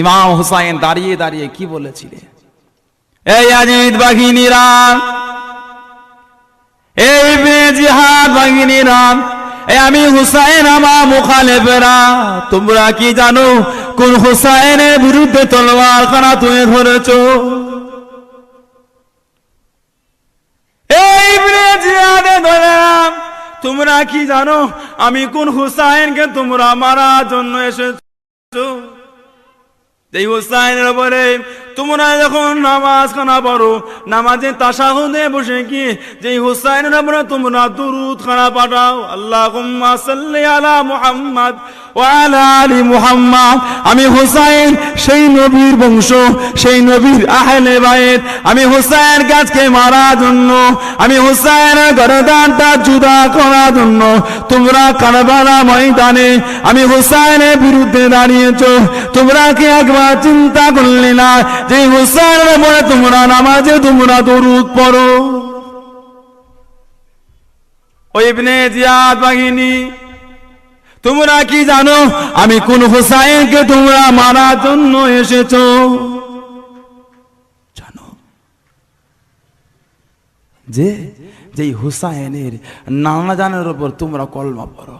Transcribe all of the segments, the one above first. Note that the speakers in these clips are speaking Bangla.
ইমাম হুসাইন দাঁড়িয়ে দাঁড়িয়ে কি বলেছিলেন? এই আজিদ বাঘিনীরা এই জিহাদ বাঘিনীরা এই আমি হুসাইন, আমার মুখালেফেরা, তোমরা কি জানো কোন হুসাইনের বিরুদ্ধে তলোয়ার খানা তুমি ধরেছো? এই জিহাদে ধরলাম তোমরা কি জানো আমি কোন হুসাইনকে তোমরা মারার জন্য এসেছ? আমি হুসাইন, সেই নবীর বংশ, সেই নবীর আহলে বাইত। আমি হুসাইন গাছকে মারার জন্য, আমি হুসাইনের গরদানটা জুদা করার জন্য। তোমরা কারবালা ময়দানে, আমি হুসাইনের বিরুদ্ধে দাঁড়িয়েছ। তোমরা কি একবার চিন্তা করলে না। যে হুসাইনের উপরে তোমরা নামাজে তোমরা দরুদ পড়ো। ওই জিয়াদ বাহিনী, তোমরা কি জানো, আমি কোন হুসাইনকে তোমরা মারার জন্য এসেছ? জানো? যে, যেই হুসাইনের নানা জানের উপর তোমরা কলমা পড়ো,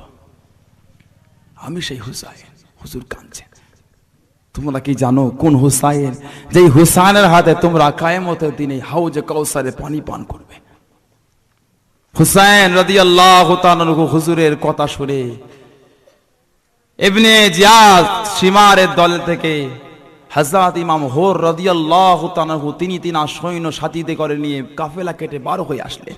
আমি সেই হুসাইন, হুজুর কাঁদছেন তোমরা কি জানো কোন হুসাইন? যেই হুসাইনের হাতে তোমরা কায়েমতের দিনে হাউজে কৌসারে পানি পান করবে। হুসাইন রাদিয়াল্লাহু তাআলা হুজুরের কথা শুনে ইবনে জিয়াদ সীমারের দল থেকে হযরত ইমাম হোর রাদিয়াল্লাহু তাআলা তিনি তিনা সৈন্য সাথীতে করে নিয়ে কাফেলা কেটে বার হয়ে আসলেন।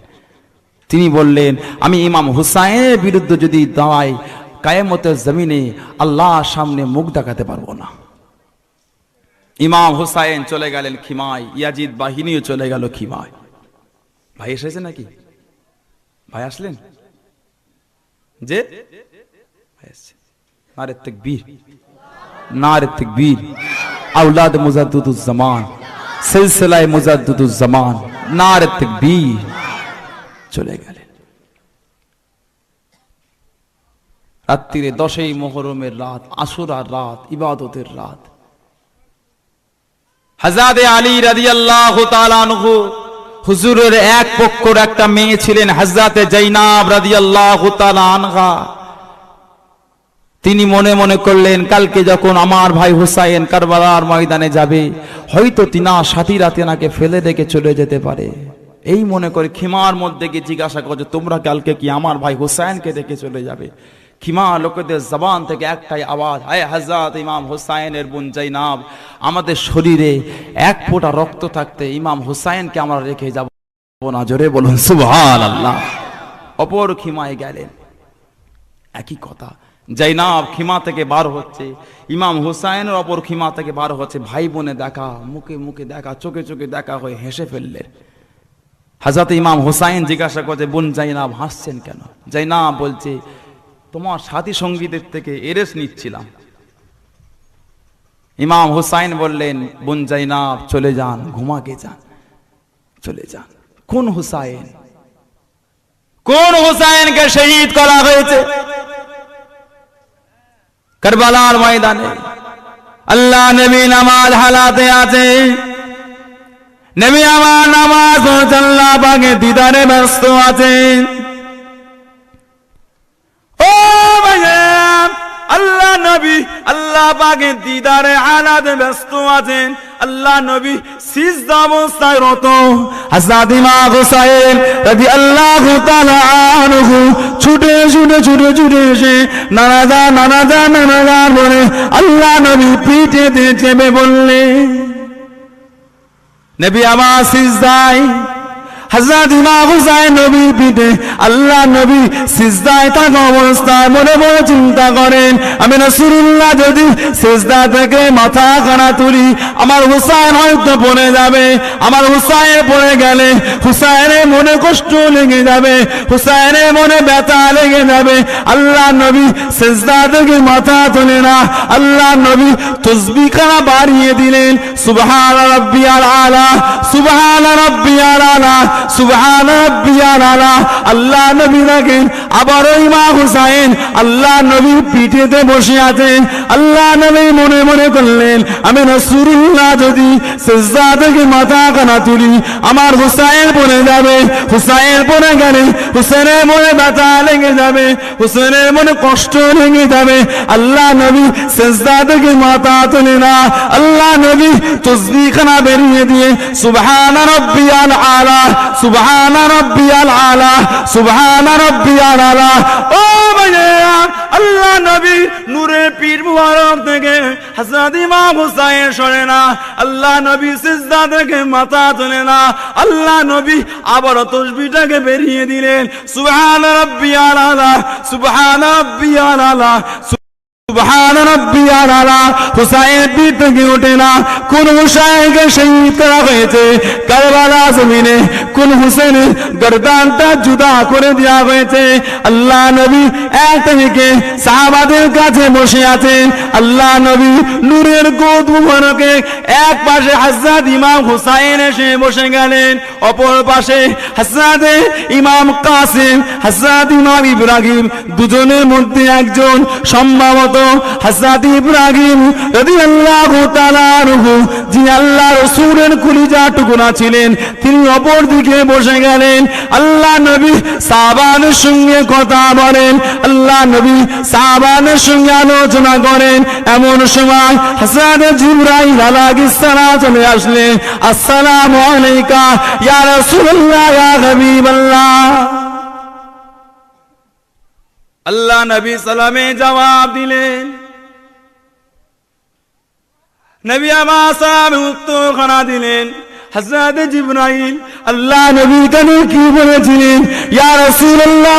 তিনি বললেন, আমি ইমাম হুসাইনের বিরুদ্ধে যদি দাঁড়াই, কায়েমতের জমিনে আল্লাহ সামনে মুখ দেখাতে পারব না। ইমাম হুসাইন চলে গেলেন খিমায়, ইয়াজিদ বাহিনীও চলে গেল খিমায়। ভাই এসেছে নাকি? ভাই আসলেন? যে? নারে রাত্রিরে দশই মোহরমের রাত আশুরার রাত, ইবাদতের রাত। হাজাদে আলী রাদিয়াল্লাহু তাআলা আনহু হুজুরের এক পক্ষর একটা মেয়ে ছিলেন হাজরাতে জাইনাব রাদিয়াল্লাহু তাআলা আনহা। তিনি মনে মনে করলেন, কালকে যখন আমার ভাই হুসাইন কারবালার ময়দানে যাবে, হয়তো তিনা সাথীরা তেনাকে ফেলে রেখে চলে যেতে পারে। এই মনে করে খিমার মধ্যে গিয়ে জিজ্ঞাসা করছে, তোমরা কালকে কি আমার ভাই হুসাইনকে রেখে চলে যাবে? খিমা লোকেদের জবান থেকে একটাই আওয়াজ, হায় হাজরাত ইমাম হুসাইনের বোন জাইনাব আমাদের শরীরে এক ফোঁটা রক্ত থাকতে ইমাম হুসাইনকে আমরা রেখে যাব না। জোরে বলুন সুবহান আল্লাহ অপর খিমায় গেলেন। একই কথা জাইনাব খিমা থেকে বার হচ্ছে, ইমাম হুসাইনের অপর খিমা থেকে বার হচ্ছে, ভাই বোনে দেখা, মুখে মুখে দেখা, চোখে চোখে দেখা হয়ে হেসে ফেললেন। হাজরত ইমাম হুসাইন জিজ্ঞাসা করছে, বোন জাইনাব হাসছেন কেন? জাইনাব বলছে তোমার সাথী সঙ্গীদের থেকে এরেস নিচ্ছিলাম। ইমাম হুসাইন বললেন, বোন জাইনাব, চলে যান, ঘুমাকে যান, চলে যান। কোন হুসাইন? কোন হুসাইনকে শহীদ করা হয়েছে? কারবালার ময়দানে। আল্লাহ নবী নামাজ হালাতে আছে। নবী আমার নামাজ আল্লাহ বাগে দিদারে ব্যস্ত আছে। নবী, আল্লাহ পাকে দিদারে আলাদে ব্যস্ত আছেন। আল্লাহ নবী সিজদা অবস্থায় রত। তাআলা আনহু ছুটে ছুটে ছুটে ছুটে এসে নানা যা নানা যা নানা যা বলে, আল্লাহ নবী পিঠে দিয়ে চেপে নবী আমার সিজদায় হযরত ইমাম হুসাইন নবীর পিঠে আল্লাহ নবী সিজদায় থাকা অবস্থায় মনে মনে চিন্তা করেন, আমি রাসূলুল্লাহ যদি সিজদা থেকে মাথা খানা তুলি, আমার হুসাইন হয়তো পড়ে যাবে। আমার হুসাইন পড়ে গেলে হুসাইনের মনে কষ্ট লেগে যাবে, হুসাইনের মনে ব্যথা লেগে যাবে। আল্লাহ নবী সিজদা থেকে মাথা তোলে না আল্লাহ নবী তসবিহ খানা বাড়িয়ে দিলেন। সুবহান রাব্বিয়াল আলা, সুবহান রাব্বিয়াল আলা। সুবহান আল্লাহ নবী রাখেন। আবার ওই মা হুসাইন আল্লাহ নবী পিঠেতে বসে আছেন। আল্লাহ নবী মনে মনে করলেন, আমি রসুল্লাহ যদি সেজদা থেকে মাথা কানা তুলি, আমার হুসাইন পড়ে যাবে, হুসাইন পড়ে গেলে হুসেনের মনে ব্যথা লেগে যাবে, হুসেনের মনে কষ্ট লেগে যাবে। আল্লাহ নবী সেজদা থেকে মাথা তোলে না, আল্লাহ নবী তসবি খানা বেরিয়ে দিয়ে, সুবহান রব্বিয়াল আলা, সুবহান রব্বিয়াল আলা, সুবহান রব্বিয়াল আলা ও আল্লাহ নবী নূরের পীর মুবারক থেকে হযরত ইমাম হুসাইন সরে না। আল্লাহ নবী সিজদা থেকে মাথা তোলে না। আল্লাহ নবী আবার তসবিটাকে বেরিয়ে দিলেন। সুবহান রাব্বিয়াল আলা, সুবহান রাব্বিয়াল আলা সুবহান রাব্বিয়াল আলা হুসাইন থেকে ওঠে না কোন হুসাইনকে শহীদ করা হয়েছে? কারবালা জমিনে কোন হুসেনের গর্দানটা জুদা করে দেওয়া হয়েছে? আল্লাহ নবী এক থেকে সাহাবাদের কাছে বসে আছেন। আল্লাহ নবী নূরের গোদ এক পাশে হযরত ইমাম হুসাইন এসে বসে গেলেন, অপর পাশে হযরত ইমাম কাসিম হযরত ইমাম ইব্রাহিম, দুজনের মধ্যে একজন সম্ভবত হযরত ইব্রাহিম রাদিয়াল্লাহু তাআলা আনহু, যিনি আল্লাহ রাসূলের কলিজা টুকুনা ছিলেন তিনি অপর দিকে বসে গেলেন। আল্লাহ নবী সাহাবানের সঙ্গে কথা বলেন, আল্লাহ নবী সাহাবানের সঙ্গে আলোচনা করেন। এমন সময় হযরত জিবরাইল আলাইহিস সালাম চলে আসলেন, আসসালামু আলাইকা, ইয়া রাসূলুল্লাহ, ইয়া হাবিবাল্লাহ। আল্লাহ নবী সালামে জবাব দিলেন, নবী আমার সালামে উত্তর খানা দিলেন, হযরত জিবরাইল আল্লাহ কেন কি বলেছিলেন? ইয়া রাসূলুল্লাহ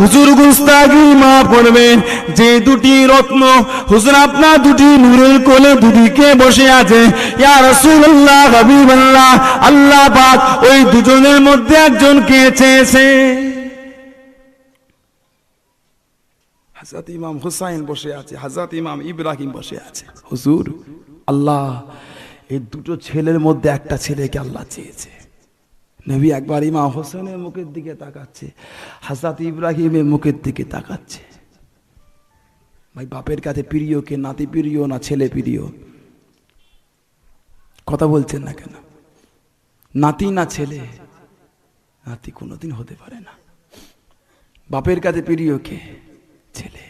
হুজুর গুস্তাগি মাফ করবেন, যে দুটি রত্ন, হুজুর আপনার দুটি নূরের কোলে দুদিকে বসে আছে। ইয়া রাসূলুল্লাহ হাবিবাল্লাহ আল্লাহ পাক ওই দুজনের মধ্যে একজনকে চেয়েছে? হাজরত ইমাম হুসাইন বসে আছে হাজরত ইমাম ইব্রাহিম বসে আছে। হুজুর, আল্লাহ, এই দুটো ছেলের মধ্যে একটা ছেলেকে আল্লাহ চেয়েছে। নবী একবার ইমাম হোসেনের মুখের দিকে তাকাচ্ছে হাজরত ইব্রাহিমের মুখের দিকে তাকাচ্ছে। ভাই, বাপের কাছে প্রিয় কে, নাতি প্রিয় না ছেলে প্রিয়? কথা বলছেন না কেন? নাতি না ছেলে? নাতি কোনোদিন হতে পারে না। বাপের কাছে প্রিয় কে? ছেলে।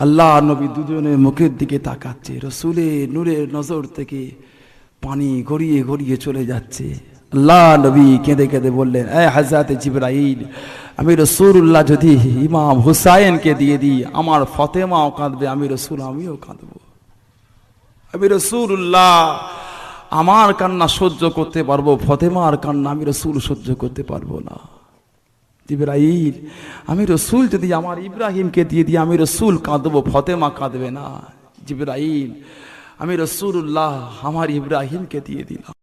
আল্লাহ নবী দুজনের মুখের দিকে তাকাচ্ছে, রসুলে নূরের নজর থেকে পানি গড়িয়ে গড়িয়ে চলে যাচ্ছে। আল্লাহ নবী কেঁদে কেঁদে বললেন, এ হাজরাতে জিবরাইল, আমি রসুল্লাহ যদি ইমাম হুসাইনকে দিয়ে দিই, আমার ফতেমাও কাঁদবে, আমি রসুল, আমিও কাঁদবো। আমি রসুল্লাহ আমার কান্না সহ্য করতে পারব, ফতেমার কান্না আমি রসুল সহ্য করতে পারব না। জিব্রাইল আমি রসুল যদি আমার ইব্রাহিমকে দিয়ে দিই, আমি রসুল কাঁদবো, ফতেমা কাঁদবে না। জিব্রাহিম, আমি রসুল্লাহ আমার ইব্রাহিমকে দিয়ে দিলাম।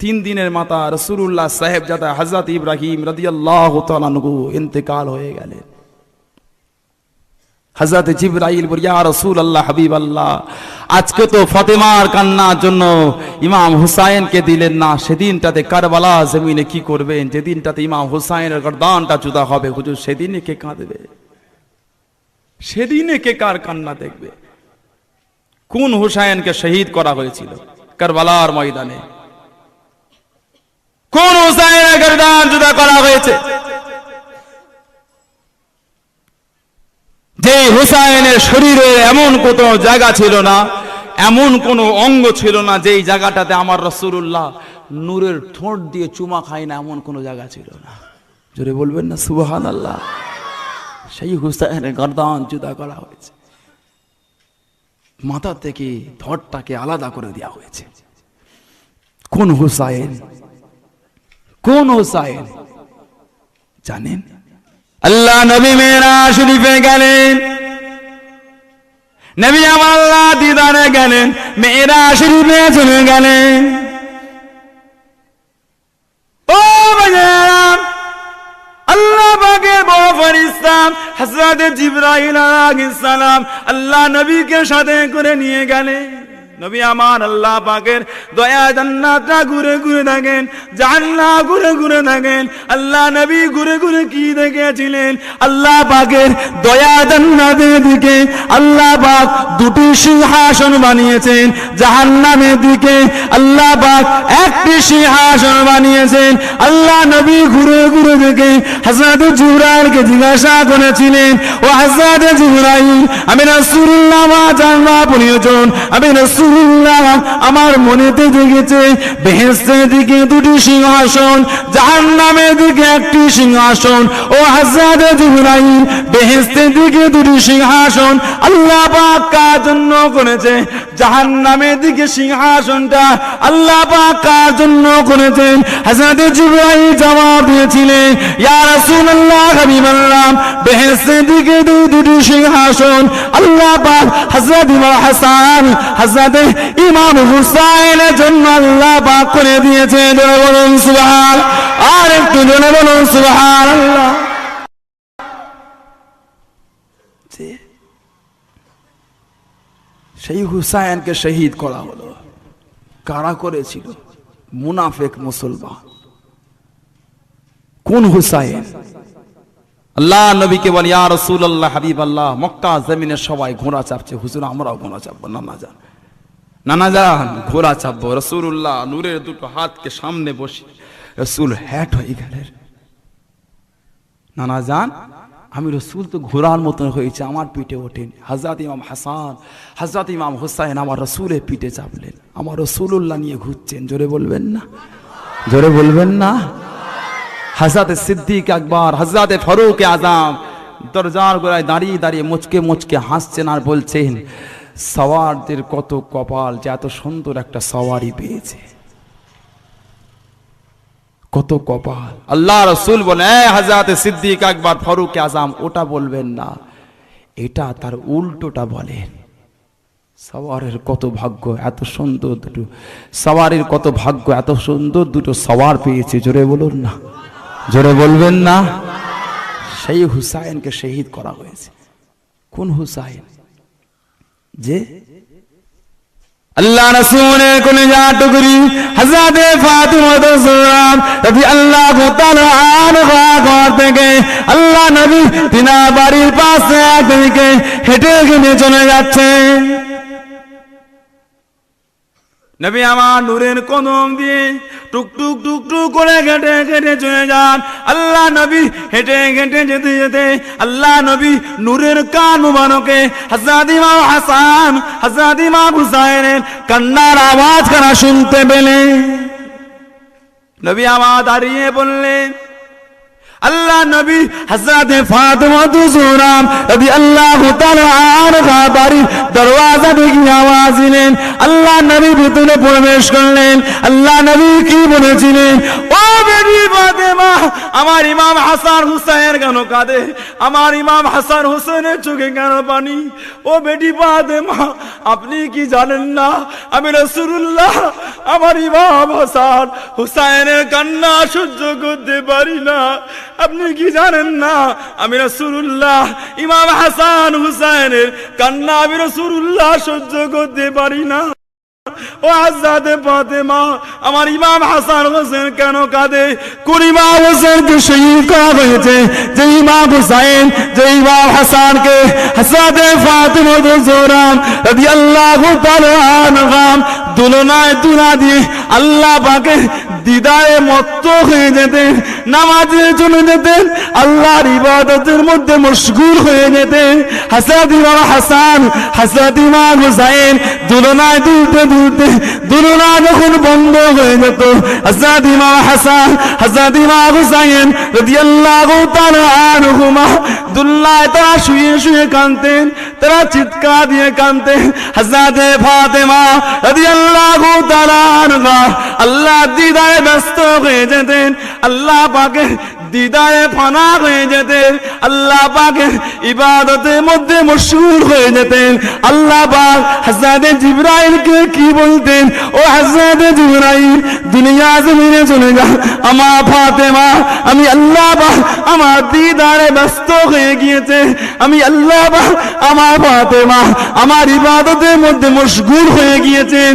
তিন দিনের মাতা রসুল্লাহ সাহেব যাতা হজরত ইব্রাহিম রদিয়াল্লাহ তাআলা নগু ইন্তেকাল হয়ে গেলেন। হজরত জিব্রাইল বল, ইয়া রসুল আল্লাহ হাবিব আল্লাহ আজকে তো ফতেমার কান্নার জন্য ইমাম হুসাইনকে দিলেন না। সেদিনটাতে কারবালা জমিনে কি করবেন? যেদিনটাতে ইমাম হুসাইনের গর্দানটা জুদা হবে, হুজুর সেদিনে কে কাঁদবে? সেদিনে কে কার কান্না দেখবে? কোন হুসাইনকে শহীদ করা হয়েছিল কারবালার ময়দানে? কোন হুসাইনের গর্দান জুদা করা হয়েছে? যে হুসাইনের শরীরে এমন কোন জায়গা ছিল না, এমন কোন অঙ্গ ছিল না যেই জায়গাটাতে আমার রসুল্লাহ নূরের ঠোঁট দিয়ে চুমা খায় না, এমন কোন জায়গা ছিল না। জোরে বলবেন না সুবহান আল্লাহ সেই হুসাইনের গর্দান জুদা করা হয়েছে। মাথা থেকে ধরটাকে আলাদা করে দেওয়া হয়েছে। কোন হুসাইন কোন হুসাইন জানেন? আল্লাহ নবী মেয়েরা শরীফে গেলেন। নবী আল্লাহ দিদারে গেলেন, মেয়েরা শরীফে চলে গেলেন। ও বাজারাম আল্লাহ জিবরাইল আলাইহিস সালাম আল্লাহ নবীকে সাথে করে নিয়ে গেলেন। নবী আমার আল্লাহ পাকের দয়া জান্নাতটা ঘুরে ঘুরে থাকেন জান্নাত ঘুরে ঘুরে থাকেন আল্লাহ নবী ঘুরে ঘুরে কি দেখেছিলেন? আল্লাহ পাকের দয়া জান্নাতের দিকে আল্লাহ পাক দুটি সিংহাসন বানিয়েছেন, জাহান্নামের দিকে আল্লাহ পাক একটি সিংহাসন বানিয়েছেন, আল্লাহ নবী ঘুরে ঘুরে দেখে হাজরত জুরাইলকে জিজ্ঞাসা করেছিলেন, ও হাজরত জুরাইল আমি রাসূলুল্লাহ জানবা প্রয়োজন আমি আমার মনেতে জেগেছে বেহেশতের দিকে দুটি সিংহাসন, জাহান্নামের দিকে একটি সিংহাসন, ও হাজরত জুরাইল বেহেশতের দিকে দুটি সিংহাসন, আল্লাহ পাক কার জন্য করেছে? জাহান্নামের দিকে সিংহাসনটা আল্লাহ পাক কার জন্য করেছেন হাজরত জিবরাইল জবাব দিয়েছিলেন, ইয়া রাসূলুল্লাহ হাবিবাল্লাহ বেহেশতের দিকে দুই দুটি সিংহাসন, আল্লাহ পাক হযরত ইমাম হাসান, হযরত ইমাম হুসাইনের জন্য আল্লাহ পাক করে দিয়েছে। জোরে বলুন, সুবহান। আর একটু জোরে বলুন সুবহানাল্লাহ সেই হুসাইনকে শহীদ করা হলো। কারা করেছিল? মুনাফেক মুসলমান। কোন হুসাইন? আল্লাহ নবীকে বলি, ইয়া রাসূলুল্লাহ হাবিব আল্লাহ মক্কা জমিনে সবাই ঘোড়া চাপছে। হুজুর, আমরাও ঘোড়া চাপবো না যান নানা যান ঘোড়া চাপবো রসুল্লাহ নূরের দুটো হাতকে সামনে বসে, রসুল হ্যাট হয়ে গেলেন। নানা যান আমি রসুল তো ঘোড়ার মতন হয়েছে, আমার পিঠে ওঠেন। হাজরাত ইমাম হাসান হাজরাত ইমাম হুসাইন আমার রসুলের পিঠে চাপলেন। আমার রসুল্লাহ নিয়ে ঘুরছেন, জোরে বলবেন না? জোরে বলবেন না? হাজরাতে সিদ্দিক একবার হাজরাতে ফারুক আজম, দরজার গোড়ায় দাঁড়িয়ে দাঁড়িয়ে মুচকে মুচকে হাসছেন আর বলছেন সওয়ারদের কত কপাল যে এত সুন্দর একটা সওয়ারি পেয়েছে। কত কপাল। আল্লাহ রসুল বলে হাজরাতে সিদ্দিক একবার ফারুক আজম, ওটা বলবেন না। এটা তার উল্টোটা বলেন। সওয়ারের কত ভাগ্য, এত সুন্দর দুটো, সওয়ারের কত ভাগ্য, এত সুন্দর দুটো সওয়ার পেয়েছে, জোরে বলুন না। জোরে বলবেন না। সেই হুসাইনকে শহীদ করা হয়েছে। কোন হুসাইন? যে আল্লাহ রাসূলের কোন যা টুকরি হযরতে ফাতিমা রাদিয়াল্লাহু আল্লাহ তাআলা আনহা ঘর থেকে আল্লাহ নবী দিনা বাড়ির পাশে থেকে হেঁটে গিয়ে চলে যাচ্ছে নবী আমার নূরের কদম দিয়ে টুক টুক টুক টুক করে ঘেটে ঘেটে চলে যান আল্লাহ নবী হেঁটে ঘেটে যেতে যেতে আল্লাহ নবী নূরের কান মুবারকে হযরত ইমাম হাসান হযরত ইমাম হুসাইনের কান্নার আওয়াজ কারা শুনতে পেলেন নবী আমার দাঁড়িয়ে বললেন আল্লাহ নবী হযরত ফাতিমা জোহরা রাদিয়াল্লাহু তাআলা আনহা বাড়ির দরওয়াজা থেকে আওয়াজ দিলেন। আল্লাহ নবী ভিতরে প্রবেশ করলেন। আল্লাহ নবী কি বলেছিলেন? ও বেটি ফাতেমা, আমার ইমাম হাসান হুসাইন কেন কাঁদে। আমার ইমাম হাসান হুসেনের চোখে কেন পানি। ও বেটি ফাতেমা, আপনি কি জানেন না? আমি রাসূলুল্লাহ, আমার ইমাম হাসান হুসাইনের কান্না সহ্য করতে পারি না। আপনি কি জানেন না? আমি রাসূলুল্লাহ, ইমাম হাসান হুসাইনের কান্না আমি রাসূলুল্লাহ সহ্য করতে পারি না। ও আজাদে ফাতেমা, আমার ইমাম হাসান হোসেন কেন কাঁদে? কোন ইমাম হোসেনকে শহীদ করা হয়েছে? যে ইমাম হুসাইন, যে ইমাম হাসানকে হাসাদে ফাতেমা জোরাম রাদিয়াল্লাহু তাআলা আনহাম তুলনায় তুলা দিয়ে আল্লাহ পাকে দিদারে মত্ত হয়ে যেতেন নামাজে চলে যেতেন, আল্লাহর ইবাদতের মধ্যে মশগুল হয়ে যেতেন। হাসাদ ইমাম হাসান হাসাদ ইমাম হুসাইন তুলনায় দুলতে দুলতে দুলনা যখন বন্ধ হয়ে যেত। হাসাদ ইমাম হাসান হাসাদ ইমাম হুসাইন রাদিয়াল্লাহু তাআলা আনহুমা দুল্লায় তারা শুয়ে শুয়ে কানতেন তারা চিৎকার দিয়ে কানতেন হাসাদে ফাতেমা রাদিয়াল্লাহু তাআলা আনহা আল্লাহ দিদায় ব্যস্ত হয়ে যেতেন। আল্লাহ পাকে দিদারে ফানা হয়ে যেতেন, আল্লাহ পাকের ইবাদতের মধ্যে মশহুর হয়ে যেতেন। আল্লাহ পাক হাজরাতে জিব্রাইলকে কি বলতেন? ও হাজরাতে জিব্রাইল, দুনিয়া জমিনে চলে যা। আমার ফাতেমা, আমি আল্লাহ পাক আমার দিদারে ব্যস্ত হয়ে গিয়েছে। আমি আল্লাহ পাক আমার ফাতেমা আমার ইবাদতের মধ্যে মশগুল হয়ে গিয়েছেন।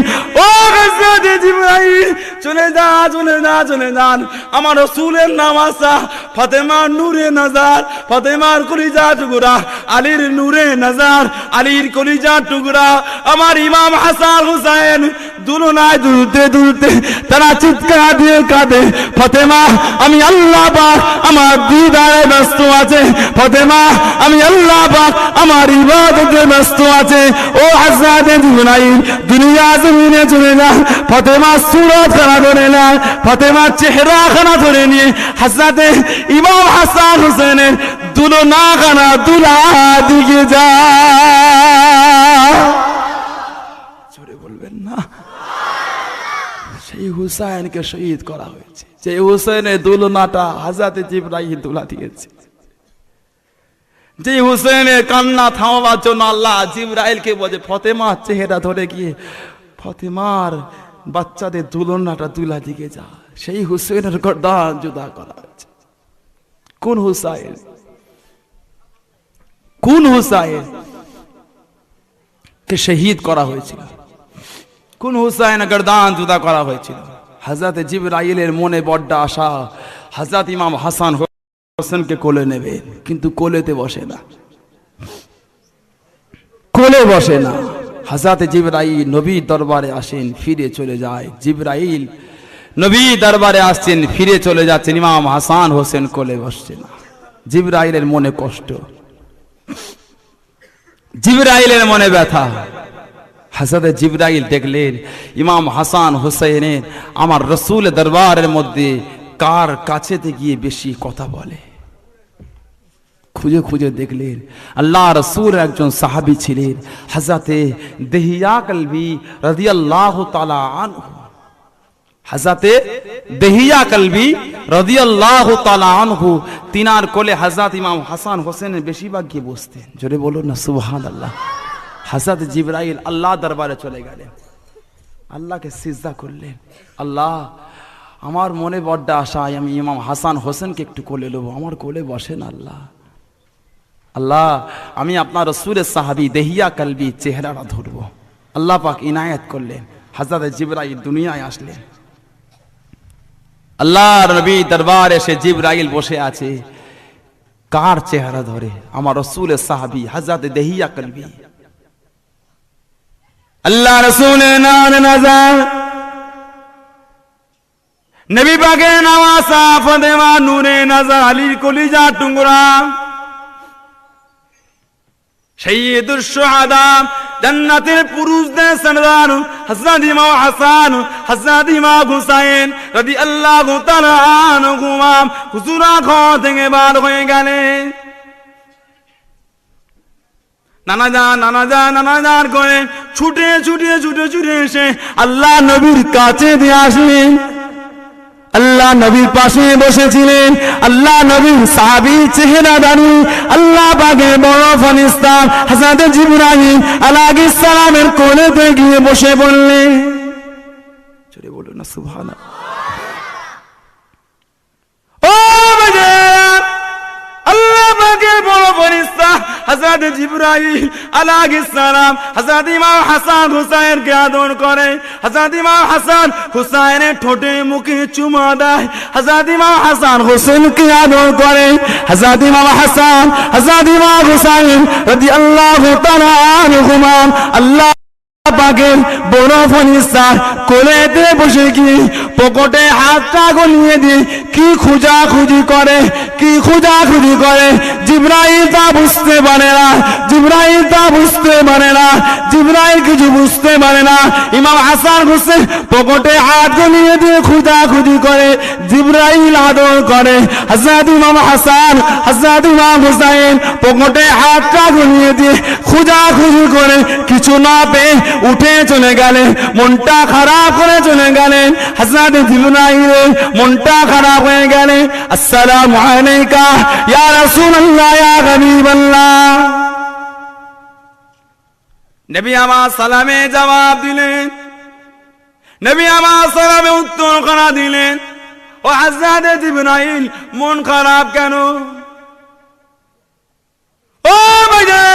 ও হযরত জিবরাইল চলে যা চলে যা, চলে যান। আমার রসুলের নাম আসা ফাতেমা নূরে নাজার। ফাতেমার কলিজা টুকরা, আলীর নূরে নাজার। আলীর কলিজা টুকরা, আমার ইমাম হাসান হুসাইন দুলনায় দুলতে দুলতে তারা চিৎকার দিয়ে কাঁদে, ফতেমা, আমি আল্লাহ পাক আমার দিদারে ব্যস্ত আছে। ফতেমা, আমি আল্লাহ পাক আমার ইবাদতে ব্যস্ত আছে। ও হাজরাতে জিবরাইল দুনিয়া জমিনে চলে না ফতেমা সুরত ধরে না খানা ধরে নিয়ে হাজরাতে ইমাম হাসান হোসেনের দুলনা খানা দুলা দিকে যা। না? সেই হুসাইনকে শহীদ করা হয়েছে। যে হুসেনের দুলনাটা হাজাতে জিব্রাহিম তুলা দিয়েছে। যে হুসেনের কান্না থামাবার জন্য আল্লাহ জিব্রাইলকে বলে ফতেমা চেহারা ধরে গিয়ে, ফতেমার বাচ্চাদের দুলনাটা তুলা দিকে যা। সেই হুসেনের গর্দান জুদা করা হয়েছে। কোন হুসাইন? কোন হুসাইন? কে শহীদ করা হয়েছিল? কোন হুসাইন গর্দান জুদা করা হয়েছিল? হাজরত জিবরাইলের মনে বড্ড আশা। হাজরত ইমাম হাসান হোসেনকে কোলে নেবে, কিন্তু কোলেতে বসে না। কোলে বসে না। হাজরত জিবরাইল নবী দরবারে আসেন, ফিরে চলে যায়। জিবরাইল নবী দরবারে আসছেন, ফিরে চলে যাচ্ছেন। ইমাম হাসান হোসেন কোলে বসছে না জিবরাইলের মনে কষ্ট। জিবরাইলের মনে ব্যথা। হাসাদে জিবরাইল দেখলেন, ইমাম হাসান হোসেনের আমার রসুল দরবারের মধ্যে কার কাছেতে গিয়ে বেশি কথা বলে। খুঁজে খুঁজে দেখলেন। আল্লাহ রসুল একজন সাহাবি ছিলেন হাজাতে দেহিয়া কলবি রাদিয়াল্লাহু তাআলা আনহু। হাজাতে দেহিয়া কলবি রাদিয়াল্লাহু আনহু, তিনার কোলে হাজাত ইমাম হাসান হোসেনের বেশিরভাগ গিয়ে বসতেন। জোরে বলুন না সুবহান আল্লাহ হাজাত জিবরাইল আল্লাহ দরবারে চলে গেলেন। আল্লাহকে সিজদা করলেন। আল্লাহ, আমার মনে বড্ড আশায় আমি ইমাম হাসান হোসেনকে একটু কোলে নেব। আমার কোলে বসেন আল্লাহ। আল্লাহ, আমি আপনার রসুলের সাহাবি দেহিয়া কালবি চেহারাটা ধরবো। আল্লাহ পাক ইনায়াত করলেন হাজার জিবরাইল দুনিয়ায় আসলেন। আল্লাহ নবী দরবার এসে জিবরাইল বসে আছে, কার চেহারা ধরে? আমার রসুলের সাহাবি হাজার দেহিয়া কালবি। আল্লাহ রসুলের নাম নাজার। নবী পাকে নওয়াসা ফতেমা, নূরে, নাজার, আলীর কলিজা, টুঙ্গরা। বার হয়ে ছুটে ছুটে ছুটে ছুটে এসে আল্লাহ নবীর কাছে দিয়ে আসলেন। আল্লাহ নবীর পাশে বসেছিলেন। আল্লাহ নবীর সাহাবি চেহারা দাঁড়ি আল্লাহ পাকের বড় ফনিস্তান হাসাদ জিবরাহিম আলাগি সালামের কোলেতে গিয়ে বসে বললেন চলে বলুন না সুবহানা ও আল্লাহ পাকের বড় ফরিস্তা হযরত জিবরাইল আলাইহিস সালাম হযরত ইমাম হাসান হুসাইন কে আদর করে হযরত ইমাম হাসান হুসাইনের ঠোঁটে মুখে চুমা দেয় হযরত ইমাম হাসান হোসেন কে আদর করে হযরত ইমাম হাসান হযরত ইমাম হুসাইন রাদিয়াল্লাহু তাআলা আনহুমা আল্লাহ পাকের বড় ফনিস্তার কোলেতে বসে কি? পকেটে হাতটা গলিয়ে দিয়ে কি খুঁজা খুঁজি করে? কি খুঁজা খুঁজি করে? জিব্রাইল তা বুঝতে পারে না, জিব্রাইল তা বুঝতে পারে না, জিব্রাইল কিছু বুঝতে পারে না। ইমাম হাসান হোসেন পকেটে হাত গলিয়ে দিয়ে খুঁজা খুঁজি করে, জিব্রাইল আদর করে। হাসাদ ইমাম হাসান হাসাদ ইমাম হুসাইন পকেটে হাতটা গলিয়ে দিয়ে খুঁজা খুঁজি করে, কিছু না পেয়ে উঠে চলে গেলেন, মনটা খারাপ করে চলে গেলেন। হাসনাত জিবরাইলে, মনটা খারাপ হয়ে গেলে আসসালামু আলাইকা, ইয়া রাসূলুল্লাহ, ইয়া হাবিবাল্লাহ। নবী আমার সালামে জবাব দিলেন। নবী আমার সালামে উত্তর করা দিলেন। ও হাজরাত জিবরাইল, মন খারাপ কেন? ও